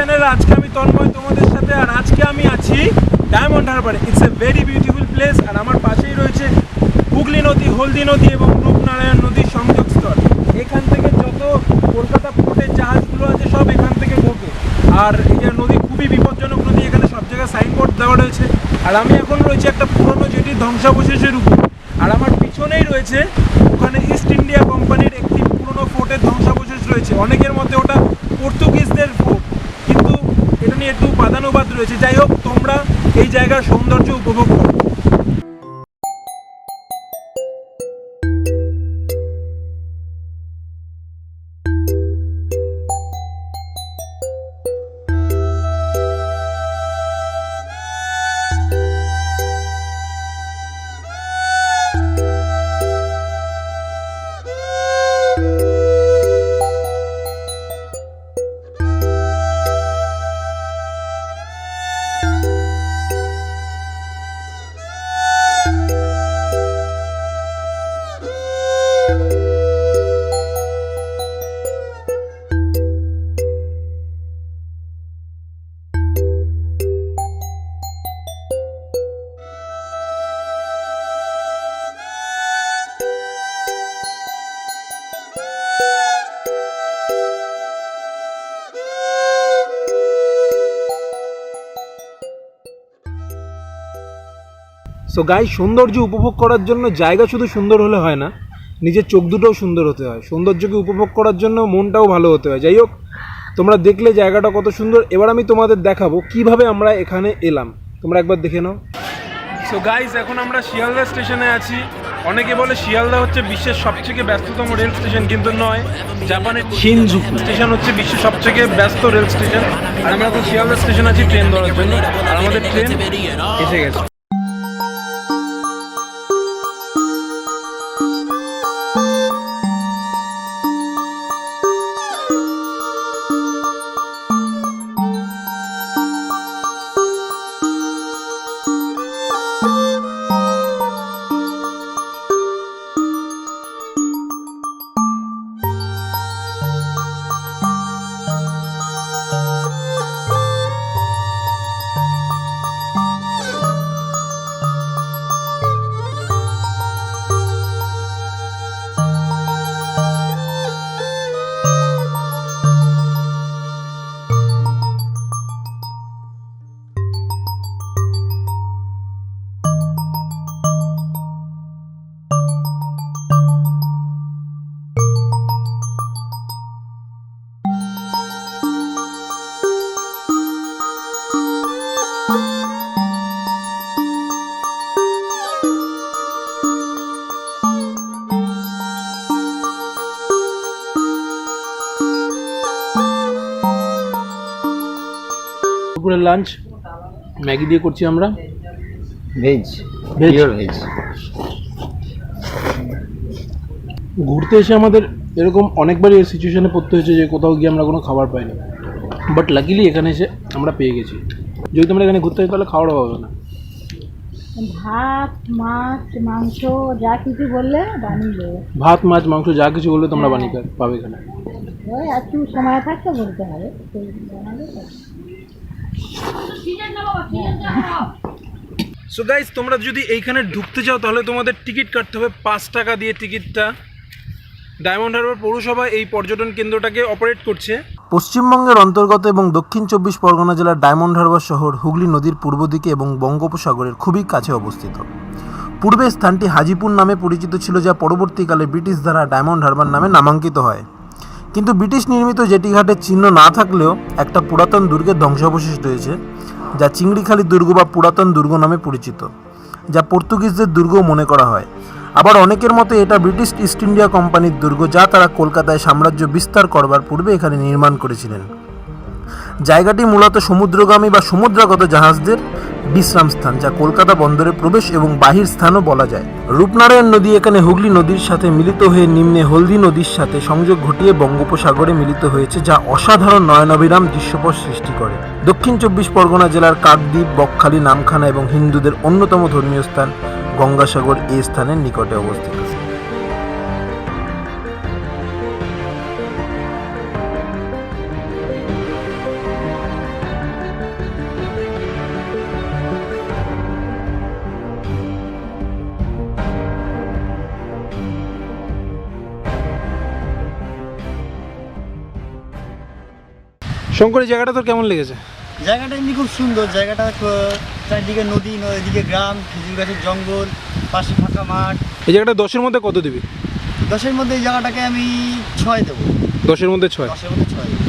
Channel আজকে আমি তন্ময় তোমাদের সাথে, আর আজকে আমি আছি diamond হারবারে it's a very beautiful place আর আমার পাশেই রয়েছে হুগলি নদী, হলদি নদী এবং রূপনারায়ণ নদীর সংযোগস্থল এখান থেকে যত কলকাতা পোর্টের জাহাজগুলো আছে, সব এখান থেকে ঢোকে। আর এই নদী খুবই বিপজ্জনক নদী, এখানে সব জায়গায় সাইনবোর্ড দেওয়া রয়েছে। আর আমি এখন রয়েছে একটা পুরনো যেটির ধ্বংসাবশেষের উপর। আর আমার পিছনেই রয়েছে ওখানে ইস্ট ইন্ডিয়া কোম্পানির একটি পুরনো ফোর্টের ধ্বংসাবশেষ রয়েছে। অনেকের মতে ওটা পর্তুগিজদের ফোর্ট কিন্তু এটা নিয়ে একটু বাদানুবাদ রয়েছে। যাই হোক তোমরা এই জায়গার সৌন্দর্য উপভোগ করো। সো গাই সৌন্দর্য উপভোগ করার জন্য জায়গা শুধু সুন্দর হলে হয় না নিজের চোখ দুটোও সুন্দর হতে হয়। সৌন্দর্যকে উপভোগ করার জন্য মনটাও ভালো হতে হয়। যাই হোক তোমরা দেখলে জায়গাটা কত সুন্দর। এবার আমি তোমাদের দেখাবো কীভাবে আমরা এখানে এলাম। তোমরা একবার দেখে নাও। সো গাইজ এখন আমরা শিয়ালদা স্টেশনে আছি। অনেকে বলে শিয়ালদা হচ্ছে বিশ্বের সবথেকে ব্যস্ততম রেল স্টেশন কিন্তু নয়। জাপানের শিনজুকু স্টেশন হচ্ছে বিশ্বের সবথেকে ব্যস্ত রেল স্টেশন। আর আমরা এখন শিয়ালদা স্টেশন আছি ট্রেন ধরার জন্য। আর আমাদের ট্রেন এসে গেছে। দুপুরের লাঞ্চ ম্যাগি দিয়ে করছি আমরা? ভেজ? পিওর ভেজ ঘুরতে এসে আমাদের এরকম অনেকবারই এই সিচুয়েশনে পড়তে হয়েছে যে কোথাও গিয়ে আমরা কোনো খাবার পাইনি। বাট লাকিলি এখানে এসে আমরা পেয়ে গেছি। যদি তোমরা এখানে ঘুরতে হয় তাহলে খাওয়ার হবে না। ভাত মাছ মাংস যা কিছু বললে বানিয়ে দেবো। ভাত মাছ মাংস যা কিছু বললে তোমরা বানিয়ে পাবে এখানে। ওই একটু সময় থাকতে বলতে হবে। সো গাইজ তোমরা যদি এইখানে ঢুকতে চাও, তাহলে তোমাদের টিকিট কাটতে হবে পাঁচ টাকা দিয়ে টিকিটটা। ডায়মন্ড হারবার পৌরসভা এই পর্যটন কেন্দ্রটাকে অপারেট করছে। পশ্চিমবঙ্গের অন্তর্গত এবং দক্ষিণ চব্বিশ পরগনা জেলার ডায়মন্ড হারবার শহর, হুগলি নদীর পূর্ব দিকে এবং বঙ্গোপসাগরের খুবই কাছে অবস্থিত। পূর্বে স্থানটি হাজিপুর নামে পরিচিত ছিল, যা পরবর্তীকালে ব্রিটিশ দ্বারা ডায়মন্ড হারবার নামে নামাঙ্কিত হয়। কিন্তু ব্রিটিশ নির্মিত জেটিঘাটের চিহ্ন না থাকলেও একটা পুরাতন দুর্গের ধ্বংসাবশেষ রয়েছে, যা চিংড়িখালি দুর্গ বা পুরাতন দুর্গ নামে পরিচিত, যা পর্তুগিজদের দুর্গ মনে করা হয়। আবার অনেকের মতে এটা ব্রিটিশ ইস্ট ইন্ডিয়া কোম্পানির দুর্গ, যা তারা কলকাতায় সাম্রাজ্য বিস্তার করবার পূর্বে এখানে নির্মাণ করেছিলেন। জায়গাটি মূলত সমুদ্রগামী বা সমুদ্রগত জাহাজদের বিশ্রাম স্থান, যা কলকাতা বন্দরে প্রবেশ এবং বাহির স্থানও বলা যায়। রূপনারায়ণ নদী এখানে হুগলি নদীর সাথে মিলিত হয়ে নিম্নে হলদি নদীর সাথে সংযোগ ঘটিয়ে বঙ্গোপসাগরে মিলিত হয়েছে, যা অসাধারণ নয়নাভিরাম দৃশ্যপট সৃষ্টি করে। দক্ষিণ চব্বিশ পরগনা জেলার কাকদ্বীপ, বকখালি, নামখানা এবং হিন্দুদের অন্যতম ধর্মীয় স্থান গঙ্গাসাগর এই স্থানের নিকটে অবস্থিত। শঙ্কর এই জায়গাটা তোর কেমন লেগেছে? জায়গাটা এমনি খুব সুন্দর জায়গাটা চারিদিকে নদী এদিকে গ্রাম খেজুর গাছের জঙ্গল পাশে ফাঁকা মাঠ। এই জায়গাটা দশের মধ্যে কত দিবি? দশের মধ্যে এই জায়গাটাকে আমি ছয় দেবো। দশের মধ্যে ছয়? দশের মধ্যে ছয় দেবো।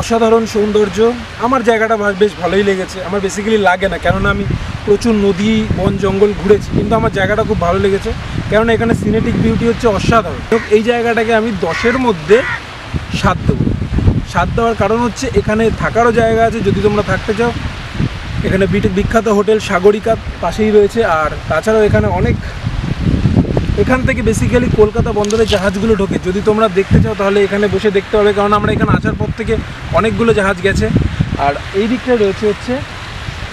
অসাধারণ সৌন্দর্য। আমার জায়গাটা বেশ ভালোই লেগেছে। আমার বেসিক্যালি লাগে না কেননা আমি প্রচুর নদী বন জঙ্গল ঘুরেছি কিন্তু আমার জায়গাটা খুব ভালো লেগেছে। কেননা এখানে সিনেটিক বিউটি হচ্ছে অসাধারণ। তো এই জায়গাটাকে আমি দশের মধ্যে সাত দেবো সাত দেওয়ার কারণ হচ্ছে এখানে থাকারও জায়গা আছে, যদি তোমরা থাকতে চাও। এখানে বিখ্যাত হোটেল সাগরিকা পাশেই রয়েছে, আর তাছাড়াও এখানে অনেক এখান থেকে বেসিক্যালি কলকাতা বন্দরে জাহাজগুলো ঢোকে। যদি তোমরা দেখতে চাও তাহলে এখানে বসে দেখতে হবে কারণ আমরা এখানে আসার পর থেকে অনেকগুলো জাহাজ গেছে। আর এই দিকটা রয়েছে হচ্ছে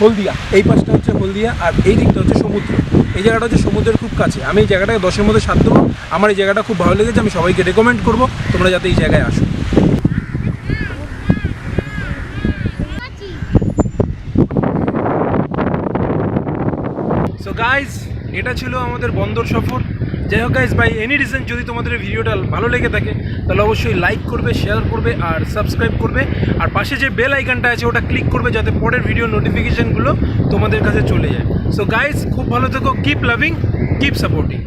হলদিয়া, এই পাশটা হচ্ছে হলদিয়া আর এই দিকটা হচ্ছে সমুদ্র। এই জায়গাটা হচ্ছে সমুদ্রের খুব কাছে। আমি এই জায়গাটাকে দশের মধ্যে সাত দেবো। আমার এই জায়গাটা খুব ভালো লেগেছে, আমি সবাইকে রেকমেন্ড করব। তোমরা যাতে এই জায়গায় আসো। সো গাইজ এটা ছিল আমাদের বন্দর সফর। যাই হোক গাইজ বাই এনি রিজন যদি তোমাদের ভিডিওটা ভালো লেগে থাকে, তাহলে অবশ্যই লাইক করবে শেয়ার করবে আর সাবস্ক্রাইব করবে। আর পাশে যে বেল আইকনটা আছে, ওটা ক্লিক করবে যাতে পরের ভিডিও নোটিফিকেশানগুলো তোমাদের কাছে চলে যায়। সো গাইজ খুব ভালো থেকো কিপ লাভিং কিপ সাপোর্টিং